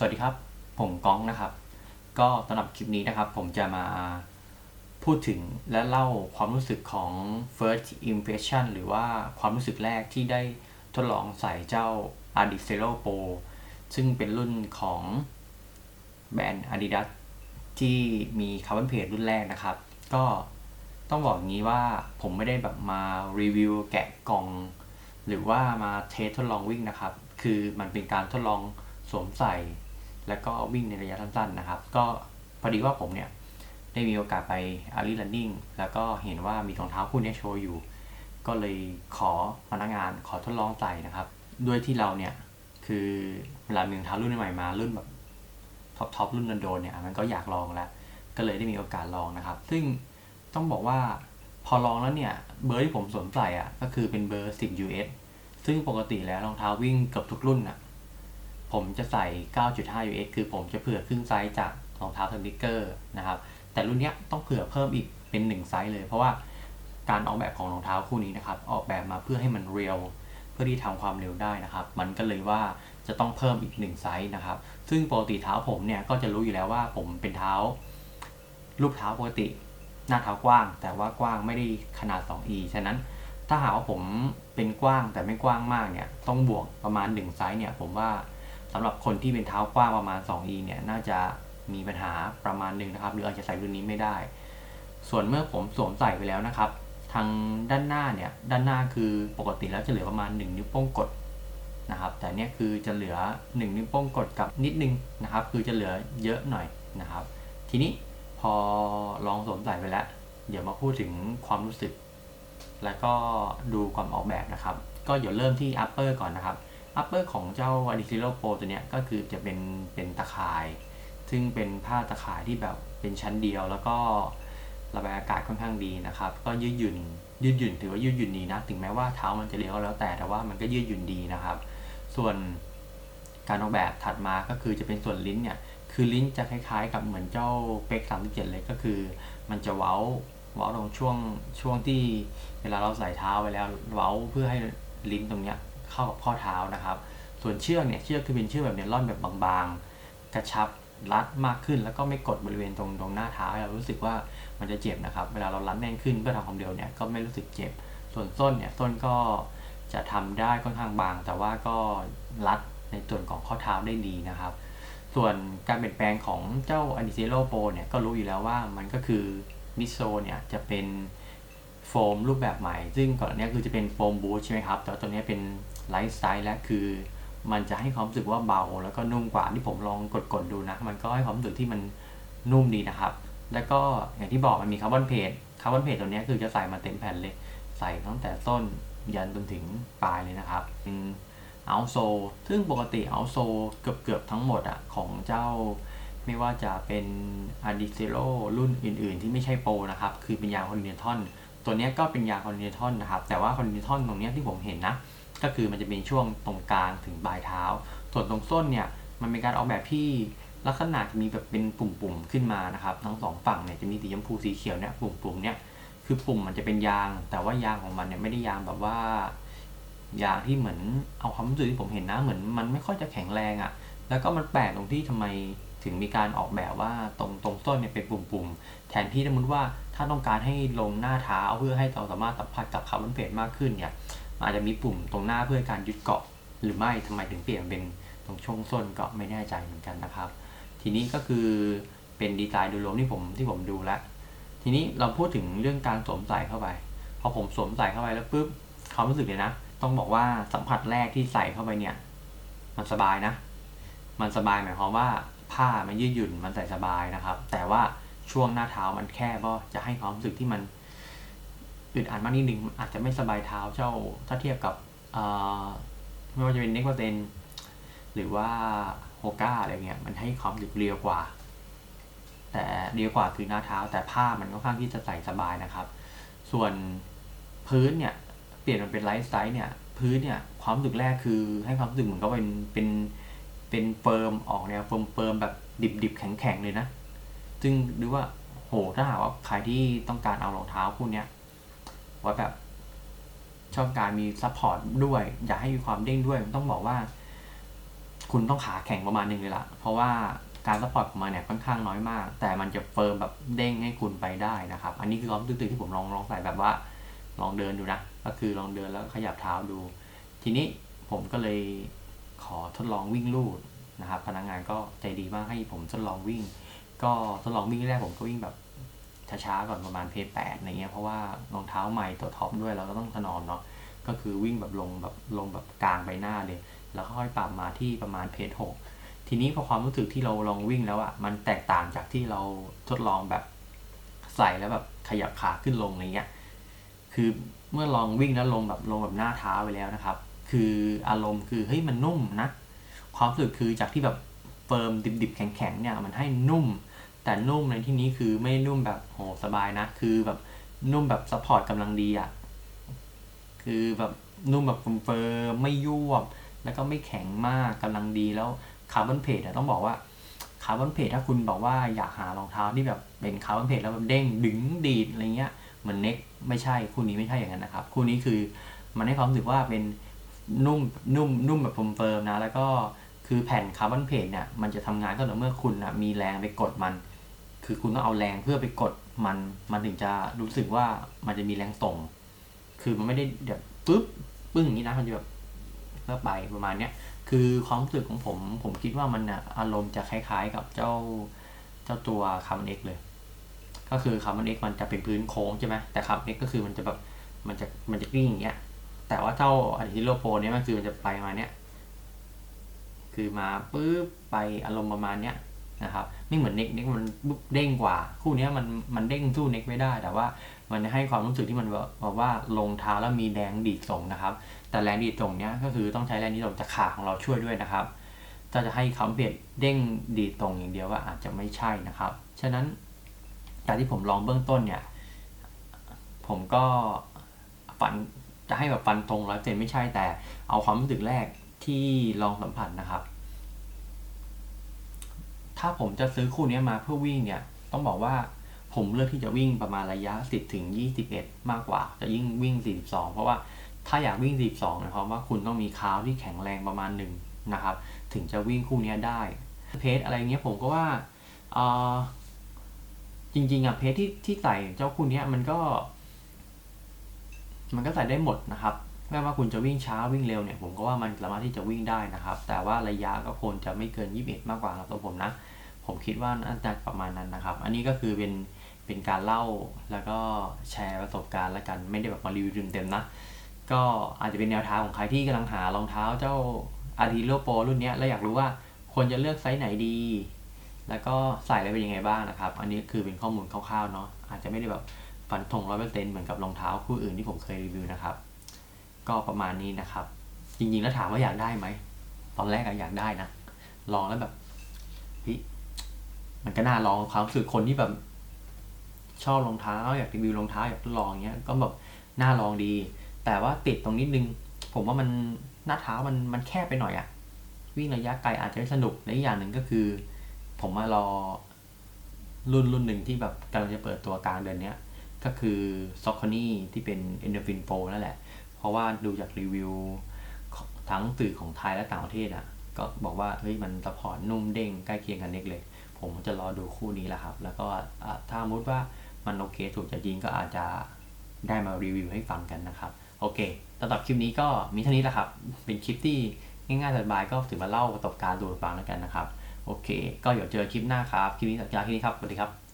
สวัสดีครับ ผมก้องนะครับ ก็สำหรับคลิปนี้นะครับ ผมจะมาพูดถึงและเล่าความรู้สึกของ first impression หรือว่าความรู้สึกแรกที่ได้ทดลองใส่เจ้า a d i c e l o Pro ซึ่งเป็นรุ่นของแบรนด์ Adidas ที่มีคาร์บอนเพจรุ่นแรกนะครับ ก็ต้องบอกงี้ว่าผมไม่ได้แบบมารีวิวแกะกล่อง หรือว่ามาเทสทดลองวิ่งนะครับ คือมันเป็นการทดลองสวมใส่ แล้วก็วิ่งในระยะสั้นๆนะครับ ก็พอดีว่าผมเนี่ยได้มีโอกาสไปอารี running แล้วก็เห็นว่ามีรองเท้าคู่นี้โชว์อยู่ ก็เลยขอพนักงานขอทดลองใส่นะครับ ด้วยที่เราเนี่ยคือเวลามีรองเท้ารุ่นใหม่มารุ่นแบบท็อปทอปรุ่นโดนเนี่ยมันก็อยากลองแล้ว ก็เลยได้มีโอกาสลองนะครับ ซึ่งต้องบอกว่าพอลองแล้วเนี่ย เบอร์ที่ผมสวมใส่อะก็คือเป็นเบอร์ 10 US ซึ่งปกติแล้วรองเท้าวิ่งเกือบทุกรุ่นอะ ผมจะใส่ 9.5 US คือผมจะเผื่อครึ่งไซส์จากรองเท้าสนิกเกอร์นะครับ แต่รุ่นนี้ต้องเผื่อเพิ่มอีกเป็น 1 ไซส์เลย เพราะว่าการออกแบบของรองเท้าคู่นี้นะครับ ออกแบบมาเพื่อให้มันเรียวเพื่อที่ทำความเร็วได้นะครับ มันก็เลยว่าจะต้องเพิ่มอีก 1 ไซส์นะครับ ซึ่งปกติเท้าผมเนี่ยก็จะรู้อยู่แล้วว่าผมเป็นเท้า รูปเท้าปกติ หน้าเท้ากว้าง แต่ว่ากว้างไม่ได้ขนาด 2e ฉะนั้นถ้าหากว่าผมเป็นกว้างแต่ไม่กว้างมากเนี่ยต้องบวกประมาณ 1 ไซส์เนี่ยผมว่า สำหรับคนที่เป็นเท้ากว้างประมาณ 2e เนี่ยน่าจะมีปัญหาประมาณหนึ่งนะครับ หรืออาจจะใส่รุ่นนี้ไม่ได้ ส่วนเมื่อผมสวมใส่ไปแล้วนะครับ ทางด้านหน้าเนี่ยด้านหน้าคือปกติแล้วจะเหลือประมาณ 1 นิ้วโป้งกดนะครับ แต่เนี่ยคือจะเหลือ 1 นิ้วโป้งกดกับนิดนึงนะครับ คือจะเหลือเยอะหน่อยนะครับ ทีนี้พอลองสวมใส่ไปแล้ว เดี๋ยวมาพูดถึงความรู้สึก แล้วก็ดูความออกแบบนะครับ ก็เดี๋ยวเริ่มที่ upper ก่อนนะครับ upper ของเจ้า a d i c i l o Pro ตัวเนี้ยก็คือจะเป็นเป็นตะข่าย ซึ่งเป็นผ้าตะข่ายที่แบบเป็นชั้นเดียว แล้วก็ระบายอากาศค่อนข้างดีนะครับ ก็ยืดหยุ่นยืดหยุ่นถือว่ายืดหยุ่นดีนะ ถึงแม้ว่าเท้ามันจะเลี้ยวแล้วแต่แต่ว่ามันก็ยืดหยุ่นดีนะครับ ส่วนการออกแบบถัดมาก็คือจะเป็นส่วนลิ้นเนี่ย คือลิ้นจะคล้ายๆ กับเหมือนเจ้าเป็ก37เลยก็คือ มันจะเว้าเว้าตรงช่วงช่วงที่เวลาเราใส่เท้าไปแล้วเว้าเพื่อให้ลิ้นตรงเนี้ย เข้ากับข้อเท้านะครับ ส่วนเชือกเนี่ยเชือกคือเป็นเชือกแบบเนลอนแบบบางๆ กระชับรัดมากขึ้นแล้วก็ไม่กดบริเวณตรงตรงหน้าเท้าให้เรารู้สึกว่ามันจะเจ็บนะครับ เวลาเรารัดแน่นขึ้นเพื่อทำความเร็วเนี่ยก็ไม่รู้สึกเจ็บ ส่วนส้นเนี่ยส้นก็จะทำได้ค่อนข้างบาง แต่ว่าก็รัดในส่วนของข้อเท้าได้ดีนะครับ ส่วนการเปลี่ยนแปลงของเจ้า a n i c e l o Pro เนี่ยก็รู้อยู่แล้วว่ามันก็คือมิโซเนี่ยจะเป็นโฟมรูปแบบใหม่ ซึ่งก่อนหน้านี้คือจะเป็นโฟมบูทใช่ไหมครับ แต่ว่าตัวนี้เป็น ไลฟ์สไตล์และคือ มันจะให้ความรู้สึกว่าเบาแล้วก็นุ่มกว่าที่ผมลองกดๆดูนะ มันก็ให้ความรู้สึกที่มันนุ่มดีนะครับ แล้วก็อย่างที่บอกมันมีคาร์บอนเพจคาร์บอนเพจตัวนี้คือจะใส่มาเต็มแผ่นเลย ใส่ตั้งแต่ต้นยันจนถึงปลายเลยนะครับเป็นเอาโซซึ่งปกติเอาโซเกือบๆทั้งหมดอะของเจ้า ไม่ว่าจะเป็น a d i c e l o รุ่นอื่น ๆ ที่ไม่ใช่โปรนะครับ คือเป็นยางคอนดิเนทอน ตัวนี้ก็เป็นยางคอนดิเนทอนนะครับ แต่ว่าคอนดิเนทอนตรงนี้ที่ผมเห็นนะ ก็คือมันจะเป็นช่วงตรงกลางถึงปลายเท้า ส่วนตรงส้นเนี่ยมันเป็นการออกแบบที่ลักษณะจะมีแบบเป็นปุ่มๆขึ้นมานะครับ ทั้งสองฝั่งเนี่ยจะมีสีชมพูสีเขียวเนี่ยปุ่มๆเนี่ยคือปุ่มมันจะเป็นยาง แต่ว่ายางของมันเนี่ยไม่ได้ยางแบบว่า ยางที่เหมือนเอาความรู้สึกที่ผมเห็นนะเหมือนมันไม่ค่อยจะแข็งแรงอะ่ะ แล้วก็มันแปลกตรงที่ทำไมถึงมีการออกแบบว่าตรงตรงส้นเนี่ยเป็นปุ่มๆแทนที่สมมติว่าถ้าต้องการให้ลงหน้าเท้าเพื่อให้เราสามารถสัมผัสกับคาร์บอนเพจมากขึ้นเนี่ย อาจจะมีปุ่มตรงหน้าเพื่อการยึดเกาะ หรือไม่ทำไมถึงเปลี่ยนเป็นตรงช่วงส้นก็ไม่แน่ใจเหมือนกันนะครับ ทีนี้ก็คือเป็นดีไซน์โดยรวมที่ผมที่ผมดูแล้ว ทีนี้เราพูดถึงเรื่องการสวมใส่เข้าไป พอผมสวมใส่เข้าไปแล้วปุ๊บความรู้สึกเลยนะ ต้องบอกว่าสัมผัสแรกที่ใส่เข้าไปเนี่ย มันสบายนะ มันสบายหมายความว่าผ้ามันยืดหยุ่นมันใส่สบายนะครับ แต่ว่าช่วงหน้าเท้ามันแคบก็จะให้ความรู้สึกที่มัน อึดอัดมากนิดนึงอาจจะไม่สบายเท้าเจ้าถ้าเทียบกับไม่ว่าจะเป็นเน็กวาเตนหรือว่าโฮก้าอะไรเงี้ยมันให้ความรู้สึกเรียวกว่า แต่เรียวกว่าคือหน้าเท้า แต่ผ้ามันค่อนข้างที่จะใส่สบายนะครับ ส่วนพื้นเนี่ยเปลี่ยนมันเป็นไลฟ์ไตล์เนี่ยพื้นเนี่ยความรู้สึกแรกคือให้ความรู้สึกเหมือนกับเป็นเป็นเป็นเฟิร์มออกแนวเฟิร์มเฟิร์มแบบดิบดิบแข็งแข็งเลยนะ ซึ่งดูว่าโหถ้าหากว่าใครที่ต้องการเอารองเท้าคู่เนี้ย ไว้แบบชอบการมีซัพพอร์ตด้วย อยากให้มีความเด้งด้วยต้องบอกว่า คุณต้องขาแข็งประมาณหนึงเลยล่ะ เพราะว่าการซัพพอร์ตของมันเนี่ยค่อนข้างน้อยมาก แต่มันจะเฟิร์มแบบเด้งให้คุณไปได้นะครับ อันนี้คือความรู้สึกที่ผมลองลองใส่แบบว่า ลองเดินดูนะ ก็คือลองเดินแล้วขยับเท้าดู ทีนี้ผมก็เลยขอทดลองวิ่งลู่นะครับ พนักงานก็ใจดีมากให้ผมทดลองวิ่ง ก็ทดลองวิ่งแรกผมก็วิ่งแบบ ช้าๆก่อนประมาณเพจแปดอะไรเงี้ยเพราะว่ารองเท้าใหม่ตัวท็อปด้วยเราก็ต้องถนอมเนาะก็คือวิ่งแบบลงแบบลงแบบกลางใบหน้าเลย แล้วค่อยปรับมาที่ประมาณเพจหกทีนี้พอความรู้สึกที่เราลองวิ่งแล้วอะ่ะมันแตกต่างจากที่เราทดลองแบบใส่แล้วแบบขยับขาขึ้นลงอะไรเงี้ยคือเมื่อลองวิ่งแล้วลงแบบลงแบบหน้าเท้าไปแล้วนะครับ คืออารมณ์คือเฮ้ยมันนุ่มนะ ความรู้สึกคือจากที่แบบเฟิร์มดิบๆแข็งๆเนี่ยมันให้นุ่ม แต่นุ่มในที่นี้คือไม่นุ่มแบบโหสบายนะ คือแบบนุ่มแบบซัพพอร์ตกำลังดีอะ่ะ คือแบบนุ่มแบบเฟิร์มไม่ยวบ แล้วก็ไม่แข็งมากกำลังดีแล้วคาร์บอนเพจต้องบอกว่าคาร์บอนเพจถ้าคุณบอกว่าอยากหารองเท้าที่แบบเป็นคาร์บอนเพจแล้วแบบเด้งดึงดีดอะไรเงี้ยเหมือนเน็กไม่ใช่คู่นี้ไม่ใช่อย่างนั้นนะครับ คู่นี้คือมันให้ความรู้สึกว่าเป็นนุ่มนุ่มนุ่มแบบเฟิร์มนะ แล้วก็คือแผ่นคาร์บอนเพจเนี่ยมันจะทำงานก็ต่อเมื่อคุณนะมีแรงไปกดมัน คือคุณต้องเอาแรงเพื่อไปกดมัน มันถึงจะรู้สึกว่ามันจะมีแรงส่ง คือมันไม่ได้แบบปึ๊บปึ้งอย่างนี้นะ มันจะแบบเพื่อไปประมาณเนี้ย คือความรู้สึกของผม ผมคิดว่ามันอะอารมณ์จะคล้ายๆกับเจ้าเจ้าตัวคาร์บอนเอ็กเลย ก็คือคาร์บอนเอ็กมันจะเป็นพื้นโค้งใช่ไหมแต่คาร์บอนเอ็กก็คือมันจะแบบ มันจะ มันจะกลิ้งอย่างเงี้ย แต่ว่าเจ้าอันที่โลโปเนี้ยมันคือมันจะไปมาเนี้ย คือมาปึ๊บไปอารมณ์ประมาณเนี้ย นะครับไม่เหมือนเน็กเน็กมันเด้งกว่า คู่นี้มันมันเด้งสู้เน็กไม่ได้ แต่ว่ามันให้ความรู้สึกที่มันแบบว่าลงเท้าแล้วมีแรงดีดส่งนะครับ แต่แรงดีดส่งเนี้ยก็คือต้องใช้แรงดีดส่งจากขาของเราช่วยด้วยนะครับถ้าจะให้คำเปลี่ยนเด้งดีดตรงอย่างเดียวก็อาจจะไม่ใช่นะครับ ฉะนั้นจากที่ผมลองเบื้องต้นเนี่ย ผมก็ฝันจะให้แบบฟันตรงร้อยเปอร์เซ็นไม่ใช่แต่เอาความรู้สึกแรกที่ลองสัมผัสนะครับ ถ้าผมจะซื้อคู่นี้มาเพื่อวิ่งเนี่ย ต้องบอกว่าผมเลือกที่จะวิ่งประมาณระยะ 10ถึง21 มากกว่า จะยิ่งวิ่ง 42 เพราะว่าถ้าอยากวิ่ง 42 นะครับว่าคุณต้องมีคาวที่แข็งแรงประมาณหนึ่งนะครับ ถึงจะวิ่งคู่นี้ได้ เพจอะไรเงี้ยผมก็ว่าจริงๆอะเพจที่ที่ใส่เจ้าคู่นี้มันก็ มันก็ใส่ได้หมดนะครับ ไม่ว่าคุณจะวิ่งช้าวิ่งเร็วเนี่ยผมก็ว่ามันสามารถที่จะวิ่งได้นะครับ แต่ว่าระยะก็ควรจะไม่เกิน 21 มากกว่าครับตัวผมนะ ผมคิดว่าน่าจะประมาณนั้นนะครับ อันนี้ก็คือเป็นเป็นการเล่าแล้วก็แชร์ประสบการณ์แล้วกันไม่ได้แบบมารีวิวเต็มๆนะ ก็อาจจะเป็นแนวทางของใครที่กำลังหารองเท้าเจ้าอาร์ติโลโปรุ่นนี้แล้วอยากรู้ว่าควรจะเลือกไซส์ไหนดี แล้วก็ใส่แล้วเป็นยังไงบ้างนะครับ อันนี้คือเป็นข้อมูลคร่าวๆเนาะอาจจะไม่ได้แบบฟันธงร้อยเปอร์เซ็นต์เหมือนกับรองเท้าคู่อื่นที่ผมเคยรีวิวนะครับ ก็ประมาณนี้นะครับ จริงๆแล้วถามว่าอยากได้ไหม ตอนแรกอะอยากได้นะ ลองแล้วแบบเฮ้ยมันก็น่าลองความรู้สึกคนที่แบบ ชอบรองเท้า อยากรีวิวรองเท้าอยากทดลองเงี้ย ก็แบบน่าลองดี แต่ว่าติดตรงนิดนึง ผมว่ามันหน้าเท้ามันมันแคบไปหน่อยอะวิ่งระยะไกลอาจจะไม่สนุกและอีกอย่างหนึ่งก็คือ ผมมารอรุ่นรุ่นหนึ่งที่แบบกำลังจะเปิดตัวกลางเดือนเนี้ยก็คือซ็อกคอนี่ที่เป็น Endorphin Pro นั่นแหละ เพราะว่าดูจากรีวิวทั้งสื่อของไทยและต่างประเทศอะ ก็บอกว่าเฮ้ยมันสปอร์ตนุ่มเด้งใกล้เคียงกันเน็กเลย ผมจะรอดูคู่นี้แหละครับ แล้วก็ถ้ามุดว่ามันโอเคถูกใจจริงก็อาจจะได้มารีวิวให้ฟังกันนะครับ โอเคสำหรับคลิปนี้ก็มีเท่านี้แหละครับ เป็นคลิปที่ง่ายๆสบายก็ถือมาเล่าประสบการณ์ดูฟังแล้วกันนะครับ โอเค ก็เดี๋ยวเจอคลิปหน้าครับ คลิปนี้จากคลิปนี้ครับ สวัสดีครับ